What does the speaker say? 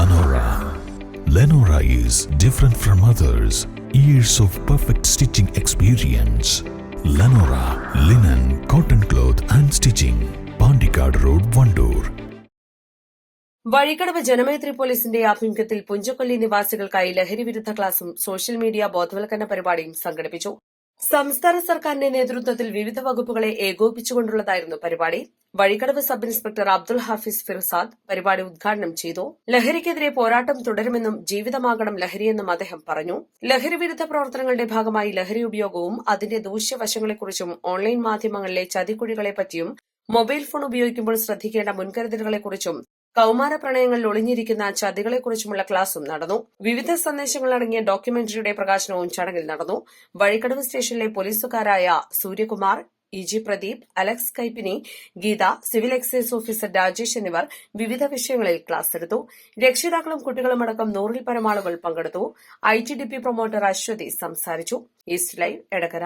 Lenora. Lenora is different from others. Years of perfect stitching experience. Lenora linen, cotton cloth and stitching. Pandikad Road, Vandoor. Vazhikkadavu Janamaithri പോലീസിന്റെ ആഭിമുഖ്യത്തിൽ പുഞ്ചക്കൊല്ലി നിവാസികൾക്കായി ലഹരി വിരുദ്ധ ക്ലാസും social media ബോധവൽക്കരണ പരിപാടിയും സംഘടിപ്പിച്ചു സംസ്ഥാന സർക്കാരിന്റെ നേതൃത്വത്തിൽ വിവിധ വകുപ്പുകളെ ഏകോപിപ്പിച്ചുകൊണ്ടുള്ളതായിരുന്നു പരിപാടി വഴിക്കടവ് സബ് ഇൻസ്പെക്ടർ അബ്ദുൾ ഹാഫിസ് ഫിർസാദ് പരിപാടി ഉദ്ഘാടനം ചെയ്തു. ലഹരിക്കെതിരെ പോരാട്ടം തുടരുമെന്നും ജീവിതമാകണം ലഹരിയെന്നും അദ്ദേഹം പറഞ്ഞു. ലഹരി വിരുദ്ധ പ്രവർത്തനങ്ങളുടെ ഭാഗമായി ലഹരി ഉപയോഗവും അതിന്റെ ദൂഷ്യവശങ്ങളെക്കുറിച്ചും ഓൺലൈൻ മാധ്യമങ്ങളിലെ ചതിക്കുഴികളെപ്പറ്റിയും മൊബൈൽ ഫോൺ ഉപയോഗിക്കുമ്പോൾ ശ്രദ്ധിക്കേണ്ട മുൻകരുതലുകളെക്കുറിച്ചും കൌമാര പ്രണയങ്ങളിൽ ഒളിഞ്ഞിരിക്കുന്ന ചതികളെക്കുറിച്ചുമുള്ള ക്ലാസും നടന്നു. വിവിധ സന്ദേശങ്ങൾ അടങ്ങിയ ഡോക്യുമെന്ററിയുടെ പ്രകാശനവും ചടങ്ങിൽ നടന്നു. വഴിക്കടവ് സ്റ്റേഷനിലെ പോലീസുകാരായ Suryakumar E G Pradeep Alex Kaippini Geetha civil excise officer Rajesh എന്നിവർ വിവിധ വിഷയങ്ങളിൽ ക്ലാസ് എടുത്തു. രക്ഷിതാക്കളും കുട്ടികളും അടക്കം നൂറിൽ പരമാളുകൾ പങ്കെടുത്തു. I T D P promoter Aswathy സംസാരിച്ചു. East live Edakkara